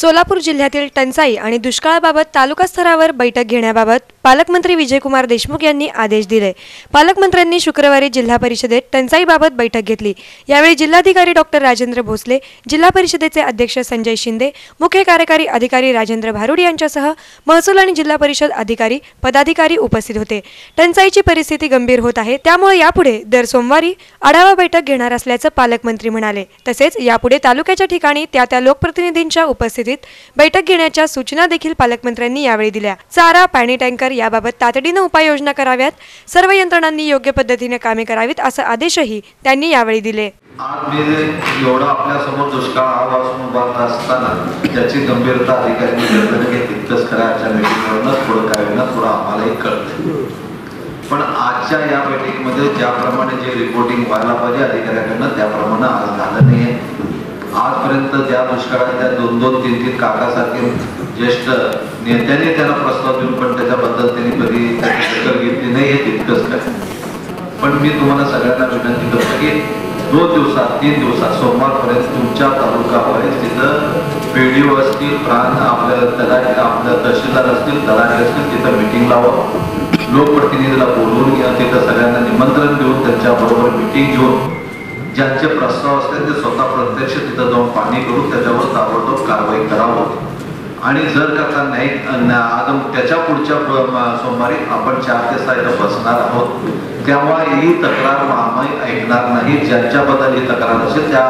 सोलापूर जिल्ह्यातील टंचाई आणि दुष्काळाबाबत तालुका स्तरावर बैठक घेण्याबाबत पालकमंत्री विजयकुमार देशमुख यांनी आदेश दिले. पालकमंत्र्यांनी शुक्रवारी जिल्हा परिषदेत टंचाईबाबत बैठक घेतली. यावेळी जिल्हाधिकारी डॉक्टर राजेंद्र भोसले जिल्हा परिषदेचे अध्यक्ष संजय शिंदे मुख्य कार्यकारी अधिकारी राजेंद्र भारुड यांच्यासह महसूल आणि जिल्हा परिषद अधिकारी पदाधिकारी उपस्थित होते. टंचाईची परिस्थिती गंभीर होत आहे. त्यामुळे यापुढे दर सोमवारी आढावा बैठक घेणार असल्याचं पालकमंत्री म्हणाले. तसेच यापुढे तालुक्याच्या ठिकाणी त्या त्या लोकप्रतिनिधींच्या उपस्थितीत बैठक घेण्याच्या सूचना देखील पालकमंत्र्यांनी यावेळी दिल्या. चारा पाणी टँकर याबाबत तातडीनं उपाययोजना कराव्यात. सर्व यंत्रणांनी योग्य पद्धतीने कामे करावीत असा आदेशही त्यांनी यावेळी दिले. आज मी एवढा आपल्यासमोर दुष्काळ आवाजून उभारत असताना त्याची गंभीरता अधिकाऱ्यांनी घेतलं की तितकंच खरं आजच्या मीटिंगवरनं थोडं काय होईना थोडं आम्हालाही कळतं पण आजच्या या बैठकीमध्ये ज्याप्रमाणे जे रिपोर्टिंग व्हायला पाहिजे अधिकाऱ्याकडनं त्याप्रमाणे आज झालं आजपर्यंत ज्या दुष्काळात त्या दोन दोन तीन तीन काकासारखे ज्येष्ठ नेत्यांनी त्यांना प्रस्ताव देऊन पण त्याच्याबद्दल त्यांनी कधी दखल घेतली नाही हे तितकंच काय. पण मी तुम्हाला सगळ्यांना विनंती करतो की दोन दिवसात तीन दिवसात सोमवारपर्यंत तुमच्या तालुकापर्यंत तिथं पीडीओ असतील प्राण आपल्या तलाठी आपल्या तहसीलदार असतील तलाठी असतील तिथं मिटिंग लावा. लोकप्रतिनिधीला बोलवून घ्या तिथं सगळ्यांना निमंत्रण देऊन त्यांच्याबरोबर मिटिंग घेऊन ज्यांचे प्रस्ताव असतात ते स्वतः प्रत्यक्ष तिथं जाऊन पाणी करून त्याच्यावर ताबडतोब कारवाई करावं. आणि जर करता नाही आता त्याच्या पुढच्या सोमवारी आपण चार ते सहा बसणार आहोत. तेव्हा ही तक्रार आम्ही ऐकणार नाही. ज्यांच्याबद्दल ही तक्रार असेल त्या